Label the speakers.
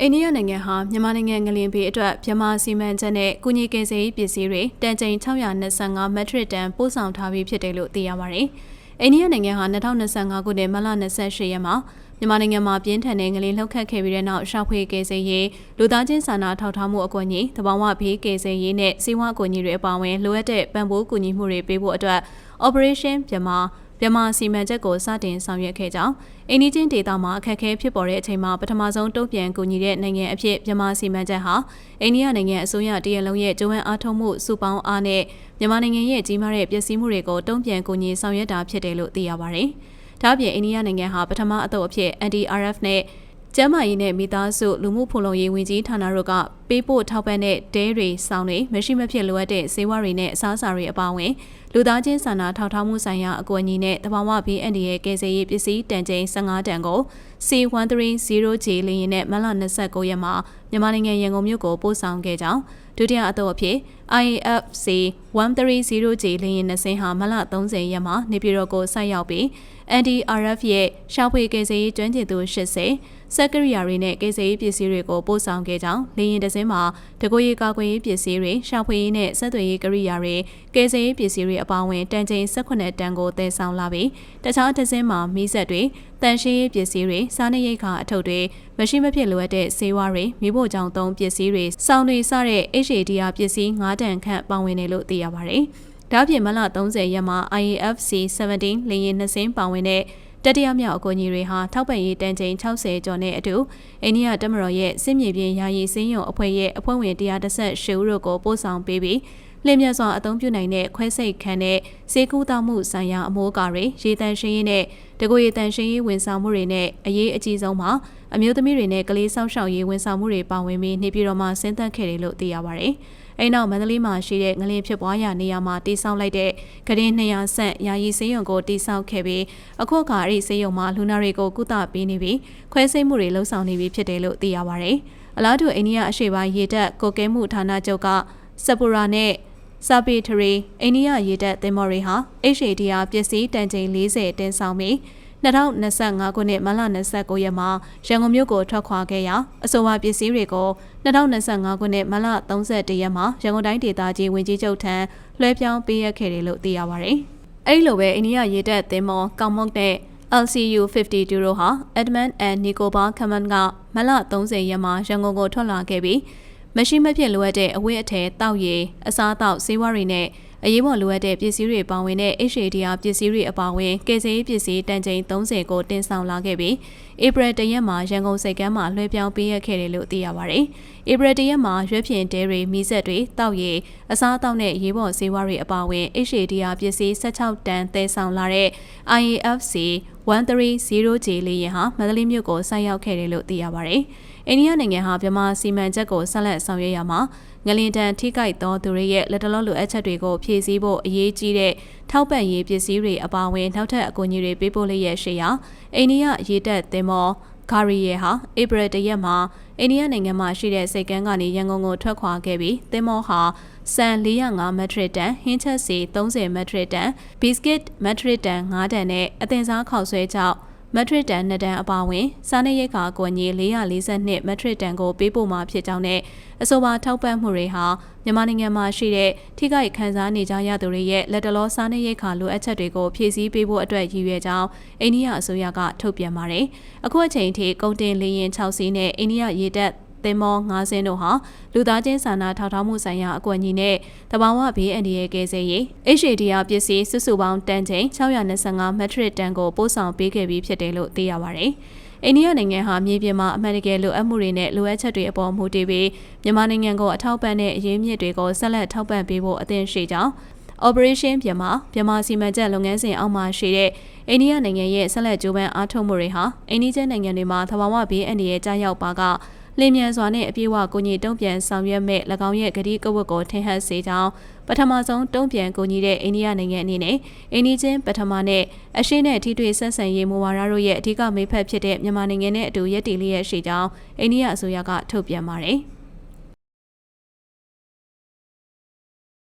Speaker 1: အိန္ဒိယနိုင်ငံဟာမြန်မာနိုင်ငံငလင်ဘေးအတွက်မြန်မာစီမံချက်နဲ့ကုညီကယ်ဆယ်ရေးပစ္စည်းတွေတန်ချိန်625မက်ထရစ်တန်ပို့ဆောင်ထားပြီးဖြစ်တယ်လို့သိရပါတယ်။အိန္ဒိယနိုင်ငံဟာ2025ခုနှစ်မလ28ရက်မှာမြန်မာနိုင်ငံမှာပြင်းထန်တဲ့ငလင်လှုပ်ခတ်ခဲ့ပြီးတဲ့နောက်ရှောက်ဖွေကယ်ဆယ်ရေးလူသားချင်းစာနာထောက်ထားမှုအကူအညီတဘာဝဘေးကယ်ဆယ်ရေးနဲ့စီးပွားအကူအညီတွေအပါအဝင်လိုအပ်တဲ့ပံ့ပိုးကူညီမှုတွေပေးဖို့အတွက် Operation မြန်မာ မြန်မာစီမံချက်ကိုစတင်ဆောင်ရွက်ခဲ့ကြောင်းအိန္ဒိချင်းဒေသမှာအခက်အခဲဖြစ်ပေါ်တဲ့အချိန်မှာပထမဆုံးတုံ့ပြန်ကူညီတဲ့နိုင်ငံအဖြစ်မြန်မာစီမံချက်ဟာအိန္ဒိယနိုင်ငံအစိုးရတရလုံးရဲ့ကြိုးပမ်းအားထုတ်မှုစုပေါင်းအားနဲ့မြန်မာနိုင်ငံရဲ့ကြီးမားတဲ့ပျက်စီးမှုတွေကိုတုံ့ပြန်ကူညီဆောင်ရွက်တာဖြစ်တယ်လို့သိရပါတယ်။ဒါ့အပြင်အိန္ဒိယနိုင်ငံဟာပထမအသုတ်အဖြစ် NDRF နဲ့ကျန်းမာရေးနဲ့မိသားစုလူမှုဖူလုံရေးဝန်ကြီးဌာနတို့ကပေးပို့ထောက်ပံ့တဲ့ဒဲတွေစောင်းတွေမရှိမဖြစ်လိုအပ်တဲ့ဆေးဝါးတွေနဲ့အစားအစာတွေအပါအဝင်လူသားချင်းစာနာထောက်ထားမှုဆိုင်ရာအကူအညီနဲ့တဘာဝဘေးအန္တရာယ်ကယ်ဆယ်ရေးပစ္စည်းတန်ချိန်15တန်ကို C130J လေယာဉ်နဲ့မလ29ရက်မှာမြန်မာနိုင်ငံရန်ကုန်မြို့ကိုပို့ဆောင်ခဲ့ကြောင်းဒုတိယအသုတ်အဖြစ် IAFC 130J လေယာဉ်နှစင်းဟာမလ30ရက်မှာနေပြည်တော်ကိုဆိုက်ရောက်ပြီး NDRF ရဲ့ရှောက်ဖွေကယ်ဆယ်ရေးကျွမ်းကျင်သူ80စက်ကရိယာတွေနဲ့ကိစ္စရေးပစ္စည်းတွေကိုပို့ဆောင်ခဲ့ကြောင်းလေရင်တစင်းမှာတကိုရီကာကွယ်ရေးပစ္စည်းတွေရှာဖွေရေးနဲ့ဆက်သွယ်ရေးကိရိယာတွေကိစ္စရေးပစ္စည်းတွေအပါအဝင်တန်ချိန်18တန်ကိုသယ်ဆောင်လာပြီးတခြားတစင်းမှာမီးစက်တွေတန်ရှင်းရေးပစ္စည်းတွေစားနပ်ရိက္ခာအထုပ်တွေမရှိမဖြစ်လိုအပ်တဲ့ဆေးဝါးတွေမိဖို့ကြောင့်သုံးပစ္စည်းတွေစောင်းတွေစတဲ့ HADR ပစ္စည်း9တန်ခန့်ပါဝင်တယ်လို့သိရပါတယ်။ဒါ့အပြင်မလ30ရက်မှာ IAFC 17လေယာဉ်နှစ်စင်းပါဝင်တဲ့ တတိယမြောက်အကူအညီတွေဟာထောက်ပံ့ရေးတန်ချိန်60ကျော်နဲ့အတူအိန္ဒိယတမတော်ရဲ့စစ်မြေပြင်ယာယီစင်းရုံအဖွဲ့ရဲ့အဖွဲ့ဝင်138ဦးတို့ကိုပို့ဆောင်ပေးပြီးလျင်မြစွာအသုံးပြုနိုင်တဲ့ခွဲစိတ်ခန်းနဲ့စေကူတောက်မှုဆိုင်ရာအမိုးကာတွေရေတန့်ရှင်းရေးနဲ့တကူရေတန့်ရှင်းရေးဝန်ဆောင်မှုတွေနဲ့အရေးအကြီးဆုံးမှာအမျိုးသမီးတွေနဲ့ကလေးဆောက်ရှောက်ရေးဝန်ဆောင်မှုတွေပါဝင်ပြီးနေပြည်တော်မှာဆင်းသက်ခဲ့တယ်လို့သိရပါတယ်။ အဲ့နောက်မန္တလေးမှာရှိတဲ့ငလင်ဖြစ်ပွားရာနေရာမှာတိစောက်လိုက်တဲ့ကရင်200ဆန့်ယာယီစေးရုံကိုတိစောက်ခဲ့ပြီးအခုအခါအဲ့ဒီစေးရုံမှာလူနာတွေကိုကုသပေးနေပြီးခွဲစိတ်မှုတွေလှုပ်ဆောင်နေပြီဖြစ်တယ်လို့သိရပါတယ်။အလားတူအိန္ဒိယအရှေ့ပိုင်းရေတပ်ကိုကဲမှုဌာနချုပ်ကစပူရာနဲ့စာပေထရီအိန္ဒိယရေတပ်သင်္ဘောတွေဟာ HADR ပစ္စည်းတန်ချိန်40တင်ဆောင်ပြီး 2025ခုနှစ်မလ29ရက်မှာရန်ကုန်မြို့ကိုထွက်ခွာခဲ့ရာအဆိုပါပစ္စည်းတွေကို2025ခုနှစ်မလ31ရက်မှာရန်ကုန်တိုင်းဒေသကြီးဝန်ကြီးချုပ်ထံလွှဲပြောင်းပေးရခဲ့တယ်လို့သိရပါတယ်။အဲဒီလိုပဲအိန္ဒိယရေတပ်သင်္ဘောကောင်မုတ်နဲ့ LCU 52တို့ဟာ Edmund and Nicobar Command ကမလ30ရက်မှာရန်ကုန်ကိုထွက်လာခဲ့ပြီးမရှိမဖြစ်လိုအပ်တဲ့အဝတ်အထည်တောက်ရည်အစားအသောက်ဆေးဝါးတွေနဲ့အရေးပေါ်လိုအပ်တဲ့ပစ္စည်းတွေပါဝင်တဲ့ HADR ပစ္စည်းတွေအပါအဝင်ကယ်ဆယ်ရေးပစ္စည်းတန်ချိန်30ကိုတင်ဆောင်လာခဲ့ပြီးဧပြီတရက်မှာရန်ကုန်စိတ်ကမ်းမှာလွှဲပြောင်းပေးရခဲ့တယ်လို့သိရပါတယ်။ဧပြီတရက်မှာရွက်ဖြင်တဲတွေမီးစက်တွေတောက်ရည်အစားအသောက်နဲ့ရေးပေါ်ဆေးဝါးတွေအပါအဝင် HADR ပစ္စည်း16တန်သယ်ဆောင်လာတဲ့ IAFC 130J လေယာဉ်ဟာမန္တလေးမြို့ကိုဆိုက်ရောက်ခဲ့တယ်လို့သိရပါတယ်။အိန္ဒိယနိုင်ငံဟာမြန်မာစီမံချက်ကိုဆက်လက်ဆောင်ရွက်ရမှာ ငလင်တန်ထိခိုက်သောသူတွေရဲ့လက်တလုံးလိုအပ်ချက်တွေကိုဖြည့်ဆည်းဖို့အရေးကြီးတဲ့ထောက်ပံ့ရေးပစ္စည်းတွေအပါအဝင်နောက်ထပ်အကူအညီတွေပေးပို့လျက်ရှိရာအိန္ဒိယရေတပ်သင်္ဘောဂါရီယေဟာဧပြီတရက်မှာအိန္ဒိယနိုင်ငံမှာရှိတဲ့စိတ်ကမ်းကနေရန်ကုန်ကိုထွက်ခွာခဲ့ပြီးသင်္ဘောဟာစံ405မက်ထရစ်တန်ဟင်းချက်စီ30မက်ထရစ်တန်ဘီစကစ်မက်ထရစ်တန်9တန်နဲ့အသင်စားခောက်ဆွဲကြောင့် မက်ထရစ်တန်2တန်အပါအဝင်စားနပ်ရိက္ခာအကူအညီ442မက်ထရစ်တန်ကိုပေးပို့မှာဖြစ်ကြောင်းနဲ့အဆိုပါထောက်ပံ့မှုတွေဟာမြန်မာနိုင်ငံမှာရှိတဲ့ထိခိုက်ခံစားနေကြရသူတွေရဲ့လက်တလောစားနပ်ရိက္ခာလိုအပ်ချက်တွေကိုဖြည့်ဆည်းပေးဖို့အတွက်ရည်ရွယ်ကြောင်းအိန္ဒိယအစိုးရကထုတ်ပြန်ပါတယ်။အခုအချိန်ထိကုန်တင်လေယာဉ်6စီးနဲ့အိန္ဒိယရေတပ် သင်္ဘော၅စင်းတို့ဟာလူသားချင်းစာနာထောက်ထားမှုဆိုင်ရာအကွက်ကြီးနဲ့တဘာဝဘေးအန္တရာယ်ကယ်ဆယ်ရေး HADR ပစ္စည်းစုစုပေါင်းတန်ချိန်625မက်ထရစ်တန်ကိုပို့ဆောင်ပေးခဲ့ပြီးဖြစ်တယ်လို့သိရပါတယ်။အိန္ဒိယနိုင်ငံဟာမြေပြင်မှာအမှန်တကယ်လိုအပ်မှုတွေနဲ့လိုအပ်ချက်တွေအပေါ်မူတည်ပြီးမြန်မာနိုင်ငံကိုအထောက်ပံ့တဲ့အရေးမြစ်တွေကိုဆက်လက်ထောက်ပံ့ပေးဖို့အသင့်ရှိကြောင်း Operation မြန်မာမြန်မာစီမံချက်လုပ်ငန်းစဉ်အောက်မှာရှိတဲ့အိန္ဒိယနိုင်ငံရဲ့ဆက်လက်ကြိုးပမ်းအားထုတ်မှုတွေဟာအိန္ဒိယနိုင်ငံတွေမှာသဘာဝဘေးအန္တရာယ်ကြားရောက်ပါက လင်းမြန်စွာနဲ့အပြည့်အဝကိုညီတုံ့ပြန်ဆောင်ရွက်မဲ့၎င်းရဲ့ဂတိကဝတ်ကိုထင်ဟပ်စေကြောင်းပထမဆုံးတုံ့ပြန်ကိုညီတဲ့အိန္ဒိယနိုင်ငံအနေနဲ့အိန္ဒိချင်းပထမနဲ့အရှင်းနဲ့ထိတွေ့ဆက်ဆံရေးမူဝါဒတို့ရဲ့အဓိကမိဖက်ဖြစ်တဲ့မြန်မာနိုင်ငံနဲ့အတူရည်တည်လျက်ရှိကြောင်းအိန္ဒိယအစိုးရကထုတ်ပြန်ပါတယ်။